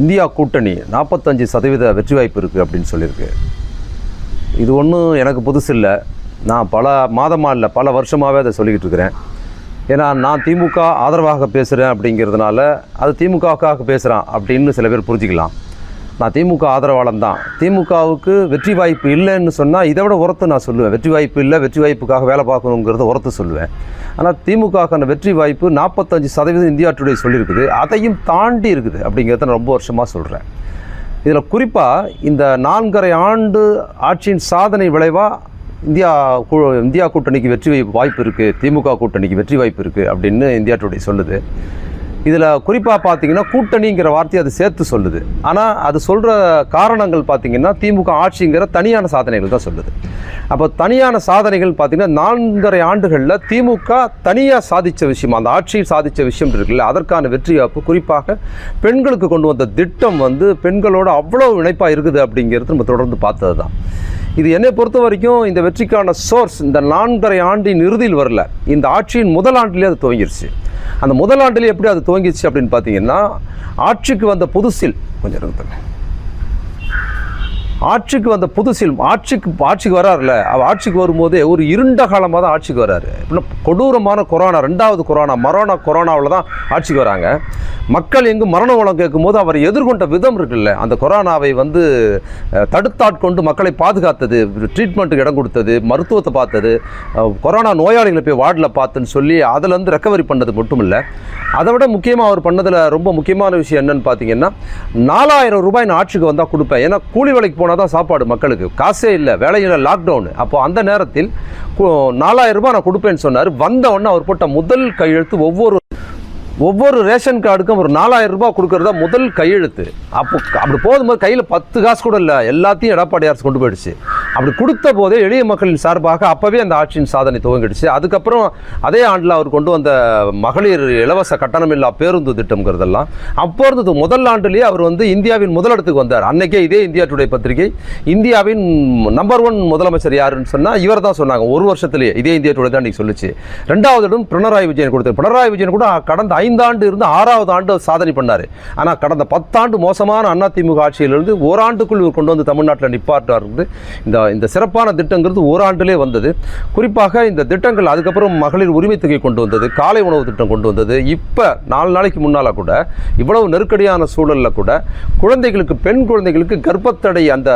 India கூட்டணி நாற்பத்தஞ்சு சதவீத வெற்றி வாய்ப்பு இருக்குது அப்படின்னு சொல்லியிருக்கு. இது ஒன்றும் எனக்கு புதுசு இல்லை. நான் பல மாதமாக இல்லை பல வருஷமாகவே அதை சொல்லிக்கிட்டு இருக்கிறேன். ஏன்னா நான் திமுக ஆதரவாக பேசுகிறேன் அப்படிங்கிறதுனால அது திமுகவுக்காக பேசுகிறான் அப்படின்னு சில பேர் புரிஞ்சுக்கலாம். நான் திமுக ஆதரவாளன் தான் திமுகவுக்கு வெற்றி வாய்ப்பு இல்லைன்னு சொன்னால் இதை விட உரத்து நான் சொல்லுவேன். வெற்றி வாய்ப்பு இல்லை வெற்றி வாய்ப்புக்காக வேலை பார்க்கணுங்கிறத உரத்து சொல்லுவேன். ஆனால் திமுகக்கான வெற்றி வாய்ப்பு நாற்பத்தஞ்சு சதவீதம் இந்தியா டுடே சொல்லியிருக்குது அதையும் தாண்டி இருக்குது அப்படிங்கிறத நான் ரொம்ப வருஷமாக சொல்கிறேன் இதில் குறிப்பாக இந்த நான்கரை ஆண்டு ஆட்சியின் சாதனை விளைவாக இந்தியா கூ- இந்தியா கூட்டணிக்கு வெற்றி வாய்ப்பு வாய்ப்பு இருக்குது திமுக கூட்டணிக்கு வெற்றி வாய்ப்பு இருக்குது அப்படின்னு இந்தியா டுடே சொல்லுது. இதில் குறிப்பாக பார்த்தீங்கன்னா கூட்டணிங்கிற வார்த்தையை அது சேர்த்து சொல்லுது. ஆனால் அது சொல்கிற காரணங்கள் பார்த்தீங்கன்னா திமுக ஆட்சிங்கிற தனியான சாதனைகள் தான் சொல்லுது. அப்போ தனியான சாதனைகள் பார்த்திங்கன்னா நான்கரை ஆண்டுகளில் திமுக தனியாக சாதித்த விஷயம் அந்த ஆட்சியில் சாதித்த விஷயம் இருக்குல்ல அதற்கான வெற்றி வாய்ப்பு குறிப்பாக பெண்களுக்கு கொண்டு வந்த திட்டம் வந்து பெண்களோட அவ்வளோ இணைப்பாக இருக்குது அப்படிங்கிறது நம்ம தொடர்ந்து பார்த்தது தான் இது என்னை பொறுத்த வரைக்கும் இந்த வெற்றிக்கான சோர்ஸ் இந்த நான்கரை ஆண்டின் இறுதியில் வரல. இந்த ஆட்சியின் முதல் ஆண்டிலே அது துவங்கிருச்சு. அந்த முதல் ஆண்டில் எப்படி அது துவங்கிச்சு அப்படின்னு பார்த்தீங்கன்னா ஆட்சிக்கு வந்த புதுசில் கொஞ்சம் இருந்துங்க ஆட்சிக்கு வந்த புதுசில் ஆட்சிக்கு ஆட்சிக்கு வராருல அவர் ஆட்சிக்கு வரும்போதே ஒரு இருண்ட காலமாக தான் ஆட்சிக்கு வராரு. எப்படின்னா கொடூரமான கொரோனா ரெண்டாவது கொரோனா மரோனா கொரோனாவில் தான் ஆட்சிக்கு வராங்க. மக்கள் எங்கு மரண உலம் கேட்கும்போது அவர் எதிர்கொண்ட விதம் இருக்குல்ல. அந்த கொரோனாவை வந்து தடுத்தாட்கொண்டு மக்களை பாதுகாத்தது ட்ரீட்மெண்ட்டுக்கு இடம் கொடுத்தது மருத்துவத்தை பார்த்தது கொரோனா நோயாளிகளை போய் வார்டில் பார்த்துன்னு சொல்லி அதுலேருந்து ரெக்கவரி பண்ணது மட்டும் இல்லை அதை விட முக்கியமாக அவர் பண்ணதில் ரொம்ப முக்கியமான விஷயம் என்னன்னு பார்த்தீங்கன்னா நாலாயிரம் ரூபாய் நான் ஆட்சிக்கு வந்தால் கொடுப்பேன். ஏன்னா கூலி வேலைக்கு போனால் தான் சாப்பாடு மக்களுக்கு. காசே இல்லை வேலையில் லாக்டவுன் அப்போ அந்த நேரத்தில் நாலாயிரம் ரூபாய் நான் கொடுப்பேன்னு சொன்னார். வந்த உடனே அவர் போட்ட முதல் கையெழுத்து ஒவ்வொரு ஒவ்வொரு ரேஷன் கார்டுக்கும் ஒரு நாலாயிரம் ரூபாய் கொடுக்கறதா முதல் கையெழுத்து. அப்போ அப்படி போகும்போது கையில் பத்து காசு கூட இல்லை. எல்லாத்தையும் எடப்பாடி அரசு கொண்டு போயிடுச்சு. அப்படி கொடுத்த போதே எளிய மக்களின் சார்பாக அப்போவே அந்த ஆட்சியின் சாதனை துவங்கிடுச்சு. அதுக்கப்புறம் அதே ஆண்டில் அவர் கொண்டு வந்த மகளிர் இலவச கட்டணமில்லா பேருந்து திட்டம்ங்கிறதெல்லாம் அப்போ இருந்தது முதல் ஆண்டுலேயே அவர் வந்து இந்தியாவின் முதலிடத்துக்கு வந்தார். அன்னைக்கே இதே இந்தியா டுடே பத்திரிகை. இந்தியாவின் நம்பர் ஒன் முதலமைச்சர் யாருன்னு சொன்னால் இவர் தான் சொன்னாங்க. ஒரு வருஷத்துலேயே இதே இந்தியா டுடே தான் இன்னைக்கு சொல்லிச்சு. ரெண்டாவது இடம் பினராயி விஜயன் கொடுத்தார் பினராயி விஜயன் கூட கடந்த ஐந்தாண்டு இருந்து ஆறாவது ஆண்டு சாதனை பண்ணார். ஆனால் கடந்த பத்தாண்டு மோசமான அதிமுக ஆட்சியிலிருந்து ஓராண்டுக்குள் இவர் கொண்டு வந்து தமிழ்நாட்டில் நிப்பாட்டார் இந்த இந்த சிறப்பான திட்டங்கிறது ஓராண்டிலே வந்தது. குறிப்பாக இந்த திட்டங்கள் அதுக்கப்புறம் மகளிர் உரிமை தொகை கொண்டு வந்தது காலை உணவு திட்டம் கொண்டு வந்தது. இப்போ நாலு நாளைக்கு முன்னால் கூட இவ்வளவு நெருக்கடியான சூழலில் கூட குழந்தைகளுக்கு பெண் குழந்தைகளுக்கு கர்ப்பத்தடை அந்த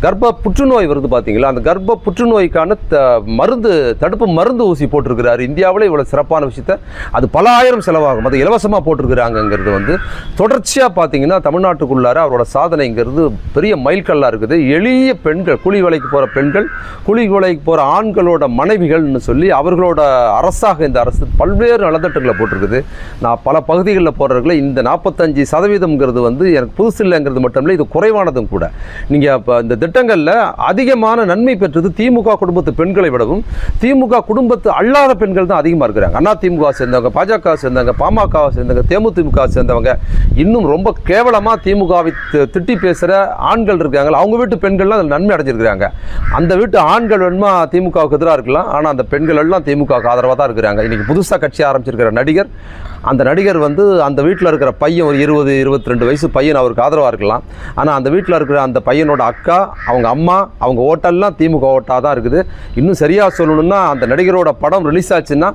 கர்ப்ப புற்றுநோய் வருது பார்த்தீங்களா அந்த கர்ப்ப புற்றுநோய்க்கான த- மருந்து தடுப்பு மருந்து ஊசி போட்டிருக்கிறார். இந்தியாவில் இவ்வளோ சிறப்பான விஷயத்த அது பல ஆயிரம் செலவாகும். அது இலவசமாக போட்டிருக்கிறாங்கங்கிறது வந்து தொடர்ச்சியாக பார்த்தீங்கன்னா தமிழ்நாட்டுக்குள்ளார அவரோட சாதனைங்கிறது பெரிய மைல்கல்லாக இருக்குது. எளிய பெண்கள் கூலி வேலைக்கு போகிற பெண்கள் கூலி வேலைக்கு போகிற ஆண்களோட மனைவிகள்னு சொல்லி அவர்களோட அரசாக இந்த அரசு பல்வேறு நலத்திட்டங்களை போட்டிருக்குது. நான் பல பகுதிகளில் போடுறதுல இந்த நாற்பத்தஞ்சு சதவீதம்ங்கிறது வந்து எனக்கு புதுசு இல்லைங்கிறது மட்டும் இல்லை இது குறைவானதும் கூட. நீங்கள் இப்போ இந்த திட்டங்களில் அதிகமான நன்மை பெற்றது திமுக குடும்பத்து பெண்களை விடவும் திமுக குடும்பத்து அல்லாத பெண்கள் தான் அதிகமாக இருக்கிறாங்க. அண்ணா திமுக சேர்ந்தவங்க பாஜக சேர்ந்தவங்க பாமக சேர்ந்தவங்க தேமுதிமுக சேர்ந்தவங்க இன்னும் ரொம்ப கேவலமாக திமுகவை திட்டி பேசுகிற ஆண்கள் இருக்காங்க அவங்க வீட்டு பெண்கள்லாம் அதில் நன்மை அடைஞ்சிருக்கிறாங்க. அந்த வீட்டு ஆண்கள் வேணுமா திமுகவுக்கு எதிராக இருக்கலாம் ஆனால் அந்த பெண்கள் எல்லாம் திமுகவுக்கு ஆதரவாக தான் இருக்கிறாங்க. இன்றைக்கி புதுசாக கட்சி ஆரம்பிச்சிருக்கிற நடிகர் அந்த நடிகர் வந்து அந்த வீட்டில் இருக்கிற பையன் ஒரு இருபது இருபத்தி ரெண்டு வயசு பையன் அவருக்கு ஆதரவாக இருக்கலாம். ஆனால் அந்த வீட்டில் இருக்கிற அந்த பையனோட அக்கா அவங்க அம்மா அவங்க ஓட்டெல்லாம் திமுக ஓட்டாக தான் இருக்குது. இன்னும் சரியாக சொல்லணும்னா அந்த நடிகரோட படம் ரிலீஸ் ஆச்சுன்னா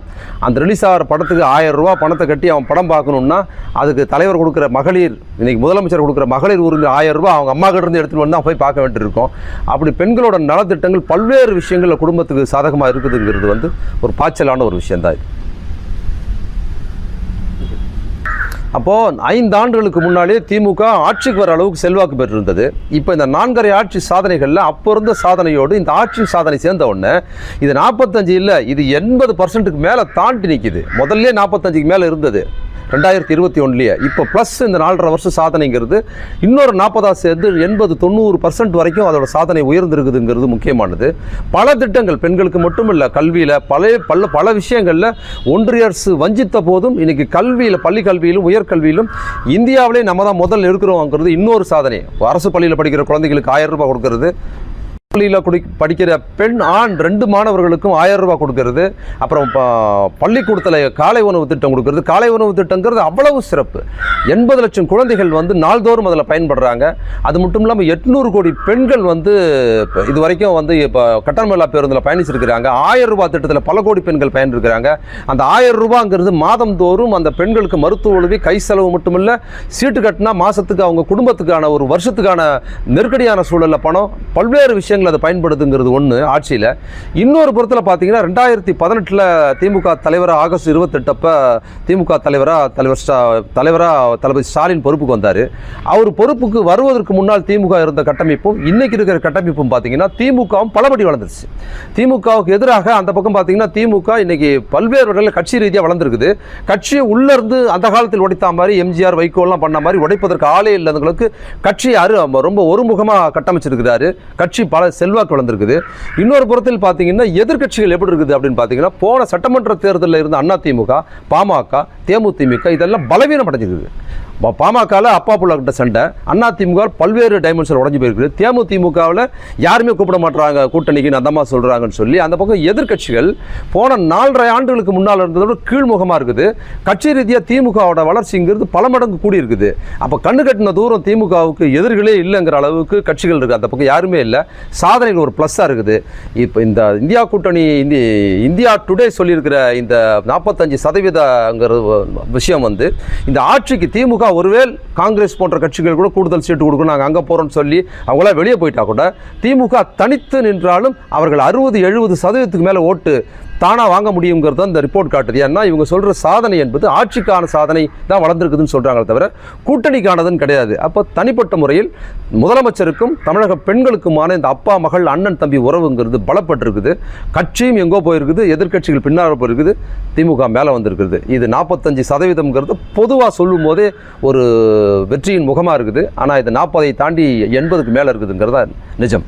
அந்த ரிலீஸ் ஆகிற படத்துக்கு ஆயிரம் ரூபா பணத்தை கட்டி அவன் படம் பார்க்கணுன்னா அதுக்கு தலைவர் கொடுக்குற மகளிர் இன்றைக்கி முதலமைச்சர் கொடுக்குற மகளிர் உரிமை ஆயிரம் அவங்க அம்மா கிட்டேருந்து எடுத்துகிட்டு வந்து தான் போய் பார்க்க வேண்டியிருக்கும் அப்படி பெண்களோட நலத்திட்டங்கள் பல்வேறு விஷயங்களில் குடும்பத்துக்கு சாதகமாக இருக்குதுங்கிறது வந்து ஒரு பாய்ச்சலான ஒரு விஷயம்தான் இது. அப்போது ஐந்து ஆண்டுகளுக்கு முன்னாலே திமுக ஆட்சிக்கு வர அளவுக்கு செல்வாக்கு பெற்றிருந்தது. இப்போ இந்த நான்கரை ஆட்சி சாதனைகளில் அப்போ இருந்த சாதனையோடு இந்த ஆட்சி சாதனை சேர்ந்த உடனே இது நாற்பத்தஞ்சு இல்லை இது எண்பது பர்சன்ட்டுக்கு மேலே தாண்டி நிற்கிது முதல்ல நாற்பத்தஞ்சுக்கு மேலே இருந்தது. ரெண்டாயிரத்தி இருபத்தி ஒன்றுலேயே இப்போ ப்ளஸ் இந்த நாலரை வருஷம் சாதனைங்கிறது இன்னொரு நாற்பதா சேர்ந்து எண்பது தொண்ணூறு பர்சன்ட் வரைக்கும் அதோட சாதனை உயர்ந்திருக்குதுங்கிறது முக்கியமானது. பல திட்டங்கள் பெண்களுக்கு மட்டும் இல்லை கல்வியில் பல பல பல விஷயங்களில் ஒன்றிய அரசு வஞ்சித்த போதும் இன்றைக்கி கல்வியில் பள்ளி கல்வியிலும் உயர்கல்வியிலும் இந்தியாவிலே நம்ம தான் முதல் இருக்கிறோங்கிறது இன்னொரு சாதனை. அரசு பள்ளியில் படிக்கிற குழந்தைகளுக்கு ஆயிரம் ரூபாய் கொடுக்கறது. பள்ளியில் குடி படிக்கிற பெண் ஆண் ரெண்டு மாணவர்களுக்கும் ஆயிரம் ரூபாய் கொடுக்கறது. அப்புறம் பள்ளிக்கூடத்தில் காலை உணவு திட்டம் கொடுக்கறது. காலை உணவு திட்டங்கிறது அவ்வளவு சிறப்பு. எண்பது லட்சம் குழந்தைகள் வந்து நாள்தோறும் அதில் பயன்படுறாங்க. அது மட்டும் இல்லாமல் எட்நூறு கோடி பெண்கள் வந்து இப்போ இது வரைக்கும் வந்து இப்போ கட்டணமில்லா பேருந்தில் பயணிச்சிருக்கிறாங்க. ஆயிரம் ரூபாய் திட்டத்தில் பல கோடி பெண்கள் பயன்பெறுகிறாங்க அந்த ஆயிரம் ரூபாங்கிறது மாதந்தோறும் அந்த பெண்களுக்கு மருத்துவ உதவி கை செலவு மட்டுமில்ல சீட்டு கட்டினா மாதத்துக்கு அவங்க குடும்பத்துக்கான ஒரு வருஷத்துக்கான நெருக்கடியான சூழலில் பணம். பல்வேறு விஷயங்கள் அதை பயன்படுத்துங்கிறது ஒன்று ஆட்சியில். இன்னொரு புறத்தில் பார்த்தீங்கன்னா ரெண்டாயிரத்தி பதினெட்டில் திமுக தலைவராக ஆகஸ்ட் இருபத்தெட்டப்போ திமுக தலைவராக தலைவர் ஸ்டா தலைவராக தளபதி ஸ்டாலின் பொறுப்புக்கு வந்தார். அவர் பொறுப்புக்கு வருவதற்கு முன்னால் திமுக இருந்த கட்டமைப்பும் இன்னைக்கு இருக்கிற கட்டமைப்பும் பார்த்தீங்கன்னா திமுகவும் பலபடி வளர்ந்துருச்சு. திமுகவுக்கு எதிராக அந்த பக்கம் பார்த்தீங்கன்னா திமுக இன்றைக்கி பல்வேறு வகையில் கட்சி ரீதியாக வளர்ந்துருக்குது. கட்சியை உள்ளேருந்து அந்த காலத்தில் உடைத்த மாதிரி எம்ஜிஆர் வைகோலாம் பண்ண மாதிரி உடைப்பதற்கு ஆளே இல்லாதவங்களுக்கு கட்சி அரு ரொம்ப ஒருமுகமாக கட்டமைச்சிருக்கிறாரு. கட்சி பல செல்வாக்கு வளர்ந்துருக்குது. இன்னொரு புறத்தில் பார்த்தீங்கன்னா எதிர்கட்சிகள் எப்படி இருக்குது அப்படின்னு பார்த்தீங்கன்னா போன சட்டமன்ற தேர்தலில் இருந்த அண்ணா திமுக பாமக தேமுதிமுக இதெல்லாம் பலவீனம் அடைஞ்சிருக்குது. ப- பாமகவில் அப்பா புள்ள கிட்ட சண்டை அண்ணா திமுக பல்வேறு டைமென்ஷன் உடஞ்சி போயிருக்குது தேமுதிமுகவில் யாருமே கூப்பிட மாட்டுறாங்க கூட்டணிக்கு அந்த அம்மா சொல்கிறாங்கன்னு சொல்லி அந்த பக்கம் எதிர்க்கட்சிகள் போன நாலரை ஆண்டுகளுக்கு முன்னால் இருந்ததோட கீழ்முகமாக இருக்குது. கட்சி ரீதியாக திமுகவோட வளர்ச்சிங்கிறது பல மடங்கு கூடி இருக்குது. அப்போ கண்ணு கட்டின தூரம் திமுகவுக்கு எதிர்களே இல்லைங்கிற அளவுக்கு கட்சிகள் இருக்குது அந்த பக்கம் யாருமே இல்லை. சாதனைகள் ஒரு ப்ளஸ்ஸாக இருக்குது. இப்போ இந்த இந்தியா கூட்டணி இந்தி இந்தியா டுடே சொல்லியிருக்கிற இந்த நாற்பத்தஞ்சு சதவீதங்கிற விஷயம் வந்து இந்த ஆட்சிக்கு திமுக ஒருவேள் காங்கிரஸ் போன்ற கட்சிகள் கூட கூடுதல் சீட்டு கொடுக்கணும் நாங்கள் அங்கே போகிறோம்னு சொல்லி அவங்களாம் வெளியே போயிட்டா கூட திமுக தனித்து நின்றாலும் அவர்கள் அறுபது எழுபது சதவீதத்துக்கு மேலே ஓட்டு தானாக வாங்க முடியுங்கிறது அந்த ரிப்போர்ட் காட்டுது. ஏன்னா இவங்க சொல்கிற சாதனை என்பது ஆட்சிக்கான சாதனை தான் வளர்ந்துருக்குதுன்னு சொல்கிறாங்களே தவிர கூட்டணிக்கானதுன்னு கிடையாது. அப்போ தனிப்பட்ட முறையில் முதலமைச்சருக்கும் தமிழக பெண்களுக்குமான இந்த அப்பா மகள் அண்ணன் தம்பி உறவுங்கிறது பலப்பட்டிருக்குது. கட்சியும் எங்கோ போயிருக்குது எதிர்க்கட்சிகள் பின்னால் போயிருக்குது திமுக மேலே வந்திருக்குது. இது நாற்பத்தஞ்சு சதவீதம்ங்கிறது பொதுவாக சொல்லும் போதே ஒரு வெற்றியின் முகமாக இருக்குது. ஆனால் இது நாற்பதை தாண்டி எண்பதுக்கு மேலே இருக்குதுங்கிறதா நிஜம்.